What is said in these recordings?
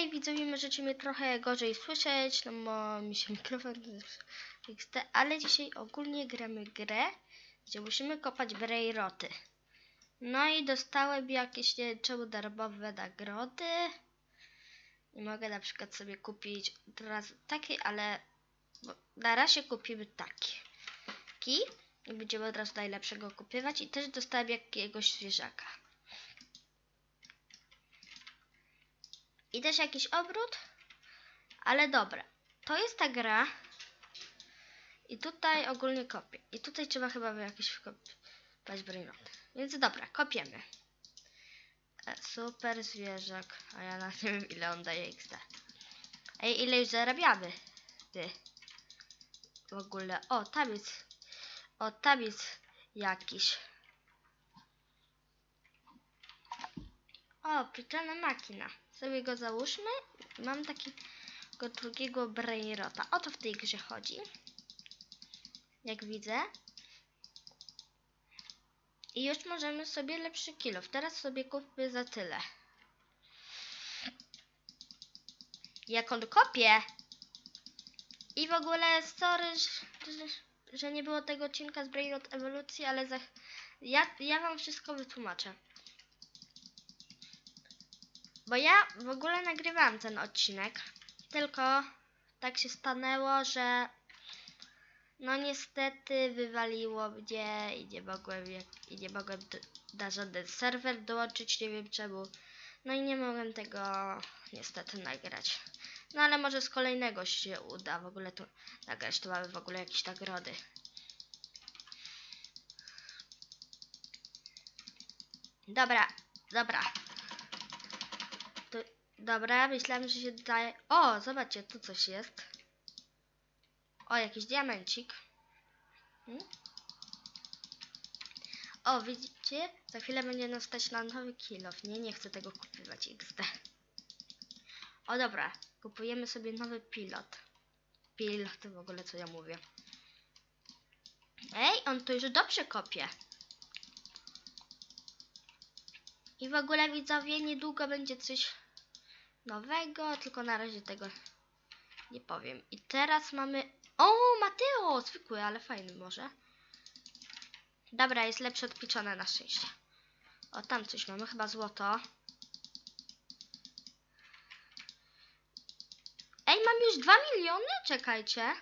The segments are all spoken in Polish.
Okej, widzowie, możecie mnie trochę gorzej słyszeć, no bo mi się mikrofon XD, ale dzisiaj ogólnie gramy grę, gdzie musimy kopać brejroty. No i dostałem jakieś, nie czemu, darmowe nagrody. I mogę na przykład sobie kupić od razu taki, ale na razie kupimy taki. Taki. I będziemy od razu najlepszego kupywać. I też dostałem jakiegoś zwierzaka. I też jakiś obrót. Ale dobra. To jest ta gra. I tutaj ogólnie kopię. I tutaj trzeba chyba jakieś wkopać brainoty. Więc dobra, kopiemy. E, super zwierzak. A ja na nie wiem ile on daje XD. Ej, ile już zarabiamy? Ty. W ogóle. O, tam jest. O, tam jest jakiś. O, pieczona makina. Sobie go załóżmy. Mam takiego drugiego brainrota. O to w tej grze chodzi. Jak widzę. I już możemy sobie lepszy kilof. Teraz sobie kupmy za tyle. Jak on kopie. I w ogóle sorry, że, że, nie było tego odcinka z Brainrot ewolucji, ale za, ja, ja wam wszystko wytłumaczę. Bo ja w ogóle nagrywałam ten odcinek, tylko tak się stanęło, że no niestety wywaliło mnie i nie mogłem, i nie mogłem na żaden serwer dołączyć, nie wiem czemu. No i nie mogłem tego niestety nagrać. No ale może z kolejnego się uda w ogóle tu nagrać, tu mamy w ogóle jakieś nagrody. Dobra, dobra. Dobra, myślałem, że się daje... O, zobaczcie, tu coś jest. O, jakiś diamencik. Hmm? O, widzicie? Za chwilę będzie nas stać na nowy kilof. Nie, nie chcę tego kupować XD. O, dobra. Kupujemy sobie nowy pilot. Pilot, w ogóle co ja mówię. Ej, on to już dobrze kopie. I w ogóle widzowie, niedługo będzie coś nowego, tylko na razie tego nie powiem. I teraz mamy... O, Mateo! Zwykły, ale fajny może. Dobra, jest lepszy od pieczone na szczęście. O, tam coś mamy, chyba złoto. Ej, mam już 2 miliony? Czekajcie.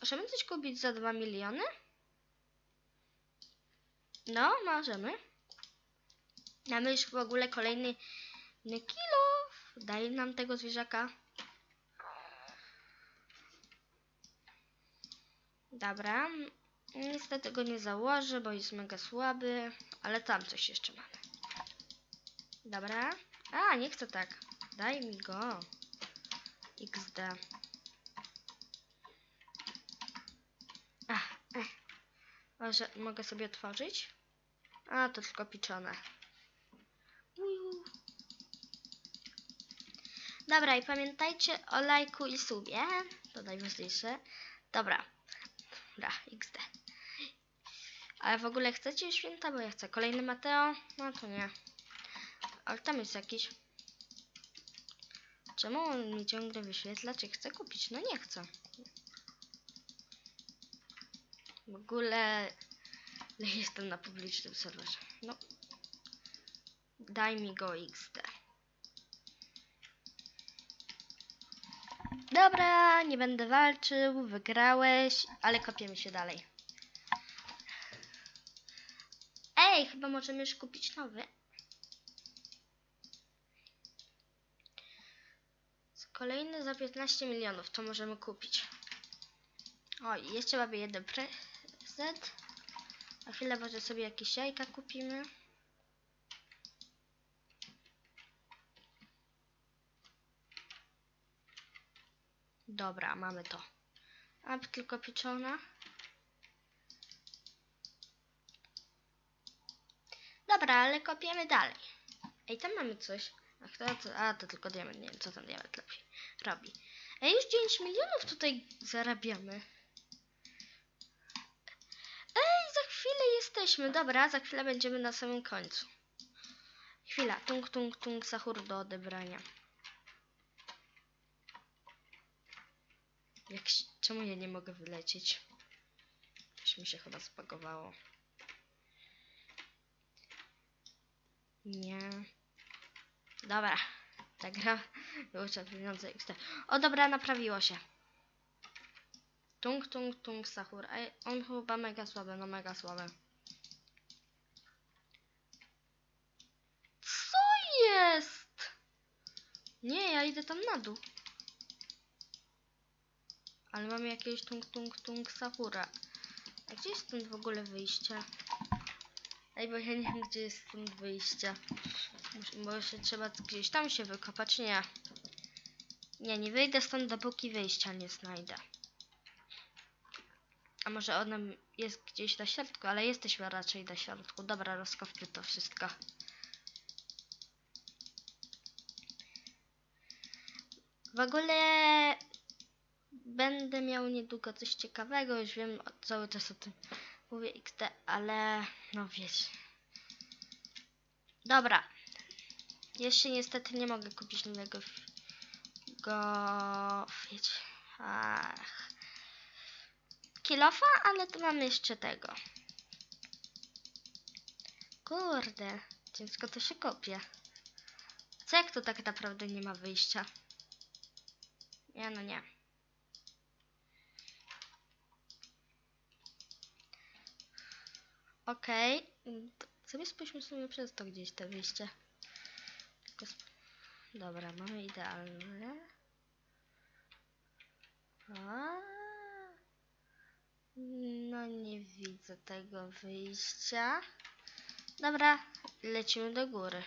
Możemy coś kupić za 2 miliony? No, możemy. Mamy już w ogóle kolejny kolejny kilo. Daj nam tego zwierzaka. Dobra. Niestety go nie założę, bo jest mega słaby. Ale tam coś jeszcze mamy. Dobra. A, nie chcę tak. Daj mi go. XD. Ach, ech. Może mogę sobie otworzyć? A, to tylko piczone. Dobra, i pamiętajcie o lajku i subie. To najważniejsze. Dobra. Dobra, XD. Ale w ogóle chcecie święta? Bo ja chcę. Kolejny Mateo? No to nie. Ale tam jest jakiś. Czemu on mi ciągle wyświetla, czy chcę kupić? No nie chcę. W ogóle jestem na publicznym serwerze. No. Daj mi go XD. Dobra, nie będę walczył, wygrałeś, ale kopiemy się dalej. Ej, chyba możemy już kupić nowy. Kolejny za 15 milionów, to możemy kupić. O, i jeszcze mamy jeden prezent. A chwilę może sobie jakieś jajka kupimy. Dobra, mamy to. A tylko pieczona. Dobra, ale kopiemy dalej. Ej, tam mamy coś. A, kto to? A, to tylko diament. Nie wiem, co ten diament lepiej robi. Ej, już 9 milionów tutaj zarabiamy. Ej, za chwilę jesteśmy. Dobra, za chwilę będziemy na samym końcu. chwila. Tung, tung, tung, sahur do odebrania. Jak, czemu ja nie mogę wylecieć? Coś mi się chyba spagowało. Nie. Dobra. Ta gra wyłącza pieniądze XT. O dobra, naprawiło się. Tung, tung, tung, Sahur. Ej, on chyba mega słaby, no mega słaby. Co jest? Nie, ja idę tam na dół. Ale mamy jakiegoś tung, tung, tung, Sahura. A gdzie jest stąd w ogóle wyjście? Ej, bo ja nie wiem, gdzie jest stąd wyjście. Się trzeba gdzieś tam się wykopać. Nie. Nie, nie wyjdę stąd, dopóki wyjścia nie znajdę. A może ona jest gdzieś na środku, ale jesteśmy raczej na środku. Dobra, rozkopmy to wszystko. W ogóle będę miał niedługo coś ciekawego, już wiem cały czas o tym mówię XT, ale no wiecie. Dobra. Jeszcze niestety nie mogę kupić nowego go wiecie. Ach. Kilofa, ale tu mamy jeszcze tego. Kurde, ciężko to się kopie. Co jak to tak naprawdę nie ma wyjścia? Nie, no nie. Okej. to Sobie spójrzmy sobie przez to gdzieś te wyjście. Dobra, mamy idealne. A. No nie widzę tego wyjścia. Dobra, lecimy do góry.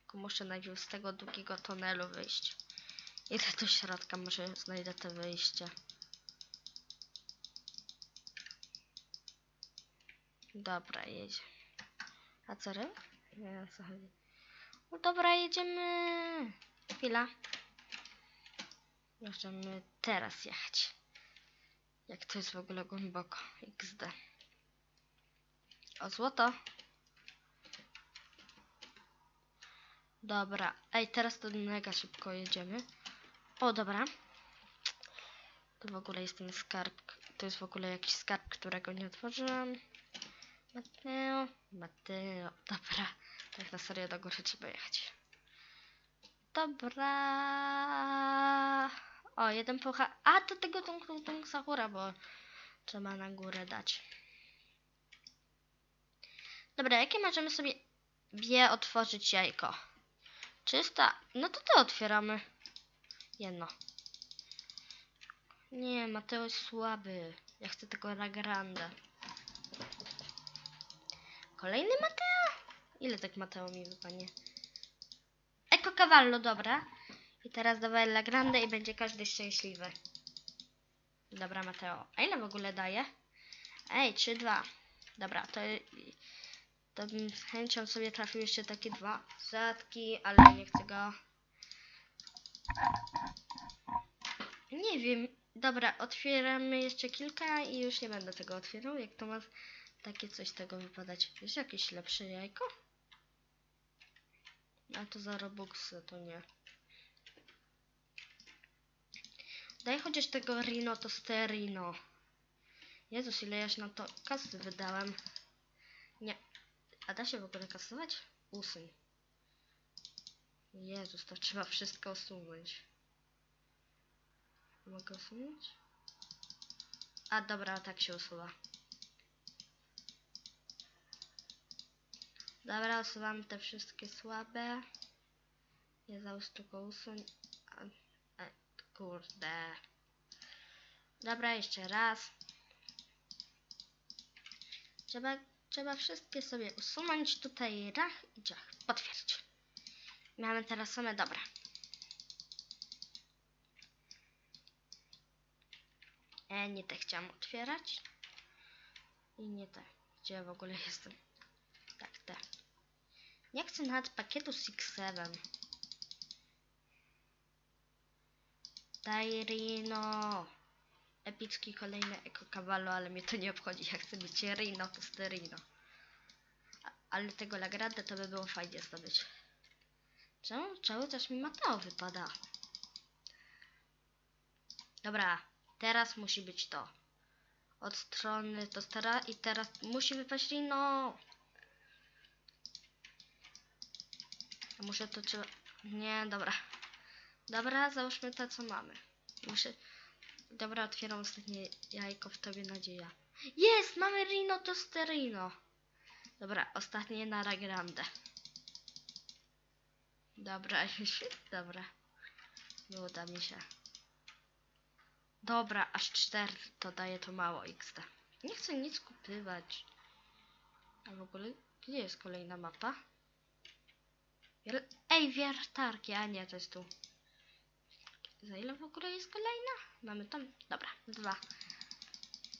Tylko muszę najpierw z tego długiego tunelu wyjść. Idę do środka, może znajdę to wyjście. Dobra, jedzie. A co ry? Nie co chodzi. No dobra, jedziemy. Chwila. Możemy teraz jechać. Jak to jest w ogóle głęboko. XD. O złoto. Dobra. Ej, teraz to mega szybko jedziemy. O, dobra. To w ogóle jest ten skarb. To jest w ogóle jakiś skarb, którego nie otworzyłam. Mateo. Mateo. Dobra. Tak na serio do góry trzeba jechać. Dobra. O, jeden pucha. A, to tego tung tung tung bo trzeba na górę dać. Dobra, jakie możemy sobie bie otworzyć jajko? Czysta. No to to otwieramy. Jedno. Nie, Mateo jest słaby. Ja chcę tego na grande. Kolejny Mateo? Ile tak Mateo mi wypanie? Eko Cavallo, dobra. I teraz dawaj La Grande i będzie każdy szczęśliwy. Dobra, Mateo. A ile w ogóle daje? Ej, 3-2. Dobra, to, to bym z chęcią sobie trafił jeszcze takie dwa rzadki, ale nie chcę go. Nie wiem. Dobra, otwieramy jeszcze kilka i już nie będę tego otwierał. Jak to ma takie coś z tego wypadać? Jest jakieś lepsze jajko? A to za Robuxy, to nie. Daj chociaż tego Rino, to sterino. Jezus, ile ja na to kasy wydałem. Nie. A da się w ogóle kasować? Usuń. Jezus, to trzeba wszystko usunąć. Mogę usunąć? A dobra, tak się usuwa. Dobra, usuwam te wszystkie słabe. Nie załóż tylko usuń. A, kurde. Dobra, jeszcze raz. Trzeba, trzeba wszystkie sobie usunąć. Tutaj rach i ciach. Potwierdź. Mamy teraz same dobre. E, nie te chciałam otwierać. I nie te. Gdzie ja w ogóle jestem? Nie chcę nawet pakietu Six Seven. Daj Rino. Epicki kolejny Eko Cavallo, ale mnie to nie obchodzi. Ja chcę mieć Rino, to jest Ale tego Lagradę to by było fajnie zdobyć. Czemu cały czas mi Mateo wypada? Dobra, teraz musi być to. Od strony to stara i teraz musi wypaść Rino. Muszę to trzeba... Nie, dobra. Dobra, załóżmy to, co mamy. Muszę... Dobra, otwieram ostatnie jajko, w tobie nadzieja. Jest! Mamy Rino to Sterino. Dobra, ostatnie na Grande. Dobra, dobra. Nie uda mi się. Dobra, aż 4 to daje to mało XD. Nie chcę nic kupywać. A w ogóle, gdzie jest kolejna mapa? Ej, wiertarki, a nie, to jest tu. Za ile w ogóle jest kolejna? Mamy tam, dobra, dwa.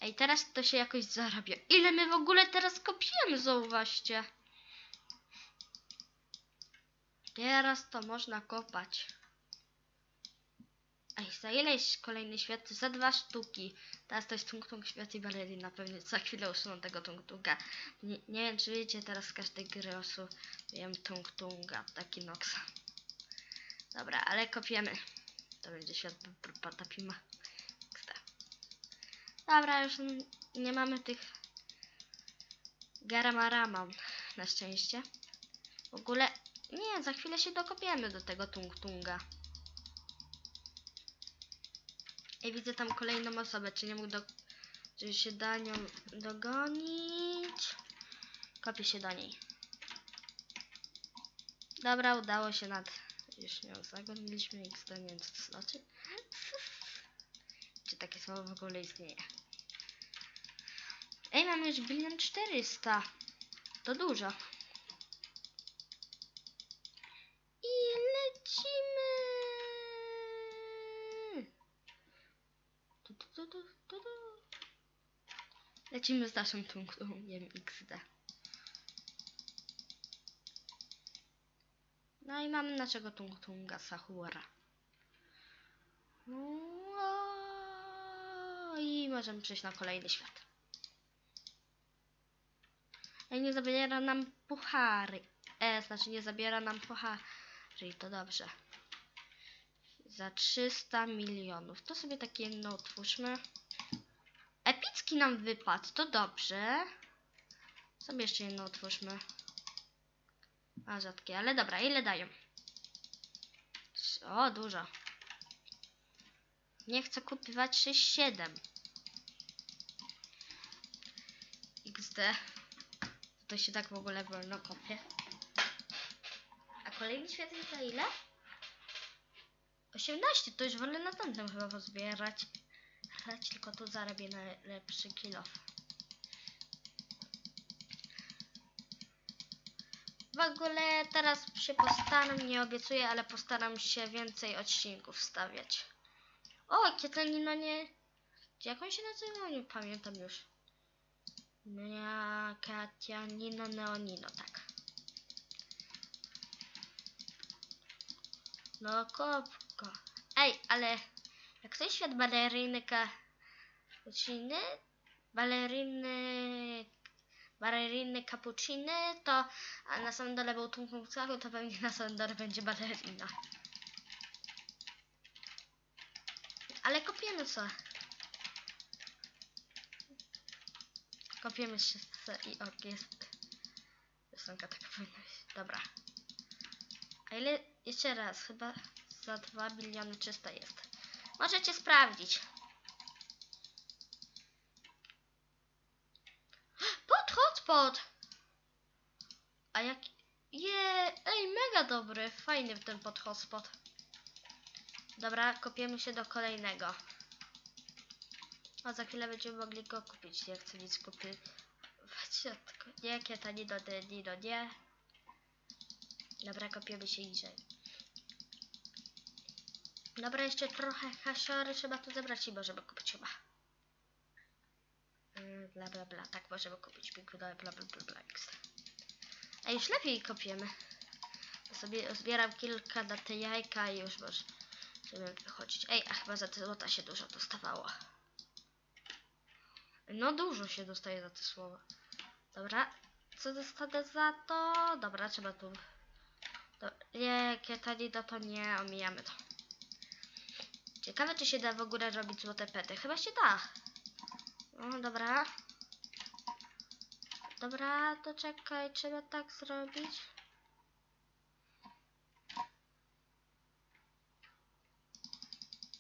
Ej, teraz to się jakoś zarabia. Ile my w ogóle teraz kopiemy, zauważcie. Teraz to można kopać. Ej, za ile jest kolejny świat? Za dwa sztuki. Teraz to jest tung tung świat i balerina. Pewnie za chwilę usuną tego tung tunga. Nie, nie wiem, czy wiecie, teraz z każdej gry wiem tung tunga, taki nox. Dobra, ale kopiemy. To będzie świat patapima. Dobra, już nie mamy tych garamarama na szczęście. W ogóle nie, za chwilę się dokopiemy do tego tung tunga. Ej, widzę tam kolejną osobę, czy nie mógł do... Czy się da nią dogonić? Kopię się do niej. Dobra, udało się nad... Już nią zagoniliśmy XD, nie wiem co to znaczy. Czy takie słowo w ogóle istnieje? Ej, mamy już bilion 400. To dużo. I lecimy. Tu, tu, tu, tu, tu, tu. Lecimy z naszym tungtungiem XD. No i mamy naszego tungtunga Sahura. No i możemy przejść na kolejny świat. Ej, nie zabiera nam puchary. E, znaczy nie zabiera nam puchary. To dobrze. Za 300 milionów. To sobie takie jedno otwórzmy. Epicki nam wypadł, to dobrze. Sobie jeszcze jedno otwórzmy. A rzadkie, ale dobra, ile dają? O, dużo. Nie chcę kupować 6-7. XD. To się tak w ogóle wolno kopie. A kolejny świat za ile? 18, to już wolę następnym chyba pozbierać. Hrać, tylko tu zarobię najlepszy kill off. W ogóle teraz się postaram, nie obiecuję, ale postaram się więcej odcinków wstawiać. O, Nino nie... Jak on się nazywał? Nie pamiętam już. Nia, Katia, Nino, Neonino, tak. No kopko. Ej, ale jak ktoś świat baleryny cappucciny, baleriny, baleriny cappucciny, to a na samym dole był cały, to pewnie na samym dole będzie balerina. Ale kopiemy co? Kopiemy się i ok, jest. Piosenka taka powinna być. Dobra. A ile? Jeszcze raz, chyba za 2 biliony 300 jest. Możecie sprawdzić. Pod hotspot! A jak... Je, ej, mega dobry, fajny ten pod hotspot. Dobra, kopiemy się do kolejnego. A za chwilę będziemy mogli go kupić. Nie chcę nic kupić. Nie, kieta, nie, no, nie, no, nie. Dobra, kopiemy się niżej. Dobra, jeszcze trochę hasiory trzeba tu zebrać i możemy kupić chyba. Mm, Bla bla bla, tak możemy kupić pikudowe bla bla bla bla. X. A już lepiej kopiemy. Sobie zbieram kilka na te jajka i już możemy wychodzić. Ej, a chyba za te złota się dużo dostawało. No dużo się dostaje za te słowa. Dobra, co dostanę za to? Dobra, trzeba tu... Do, nie, kietanida to nie, omijamy to. Ciekawe, czy się da w ogóle robić złote pety. Chyba się da. No, dobra. Dobra, to czekaj, trzeba tak zrobić.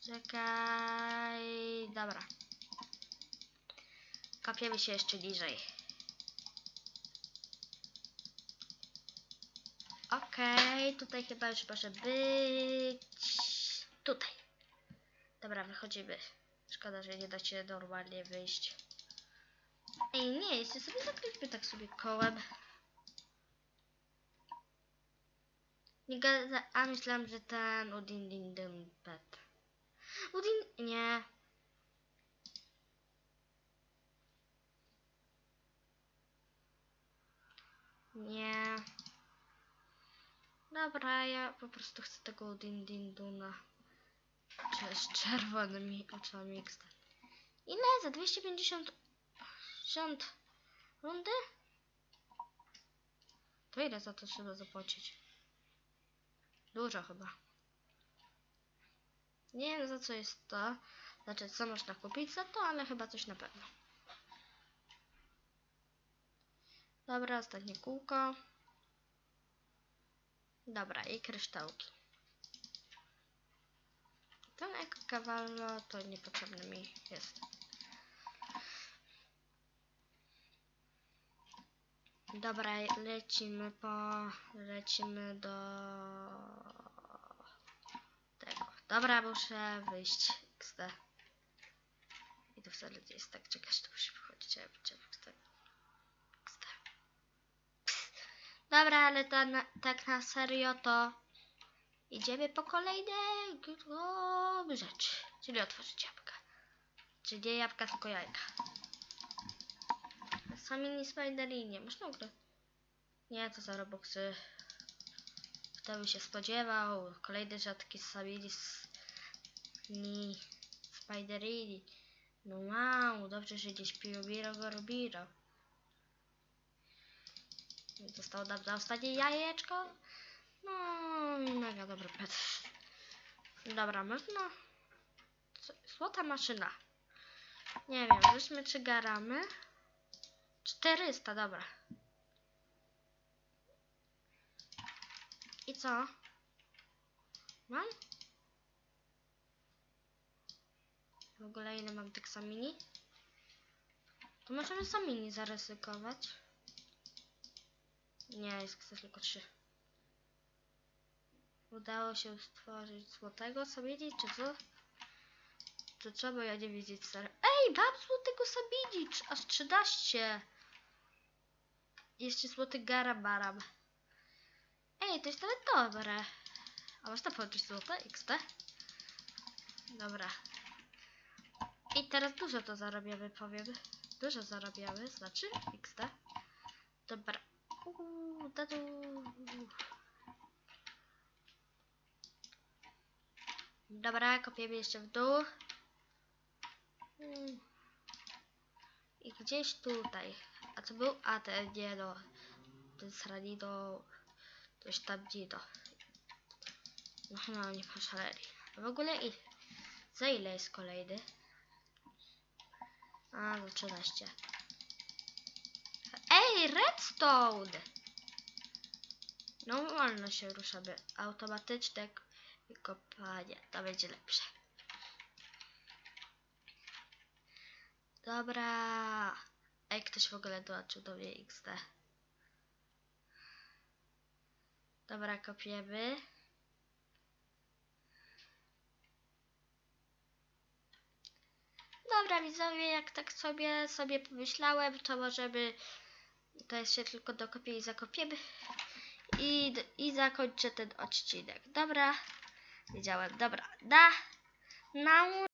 Czekaj, dobra. Kopiemy się jeszcze niżej. Okej, tutaj chyba już może być. Tutaj. Dobra, wychodzimy. Szkoda, że nie da się normalnie wyjść. Ej, nie, jeszcze sobie zakręćmy tak sobie kołem. Nie gada, a myślałam, że ten Udin Din Pet. Udin, nie. Nie. Dobra, ja po prostu chcę tego Udin Din Duna. Z czerwonymi oczami XD. Ile? Za 250 rząd rundy? To ile za to trzeba zapłacić? Dużo chyba. Nie wiem za co jest to. Znaczy co można kupić za to, ale chyba coś na pewno. Dobra, ostatnie kółko. Dobra, i kryształki. Ten ekawalo to niepotrzebny mi jest. Dobra, lecimy po... lecimy do... tego. Dobra, muszę wyjść. XD. I to wcale nie jest tak, czekasz, to musi wychodzić, a ja XD. Dobra, ale tak na serio to idziemy po kolejne g- rzeczy. Czyli otworzyć jabłka. Czyli nie jabłka, tylko jajka. Sami nie spiderini. Można grać. Nie, to za roboksy. Kto by się spodziewał? Kolejny rzadki Sabili ni Spiderini. No wow, dobrze, że gdzieś piło biro go robiro. Zostało nam ostatnie jajeczko. No, mega dobry pet. Dobra, można... Złota maszyna. Nie wiem, weźmy czy garamy. 400, dobra. I co? Mam? W ogóle ile mam tych samini? To możemy samini zaryzykować. Nie, jest tylko 3. Udało się stworzyć złotego samini, czy co? To trzeba ja nie wiedzieć stary. Ej, mam złotego trz- aż 13. Jeszcze złoty garabaram. Ej, to jest nawet dobre. A można połączyć złote XP? Dobra. I teraz dużo to zarabiamy, powiem. Dużo zarabiamy, znaczy XP. Dobra. Uuu, dadu. Dobra, kopiemy jeszcze w dół. Mm. I gdzieś tutaj. A co był? A ten nie no. Ten sranino. Coś tam nie no. No chyba oni poszaleli. A w ogóle i za ile jest kolejny? A, za 13. Ej, redstone! No wolno się ruszamy. Automatyczne k- kopanie. To będzie lepsze. Dobra. Ej, ktoś w ogóle dołączył do mnie XD. Dobra, kopiemy. Dobra, widzowie, jak tak sobie sobie pomyślałem, to możemy to jeszcze tylko dokopię i zakopiemy i, i zakończę ten odcinek. Dobra, wiedziałem, dobra, da, na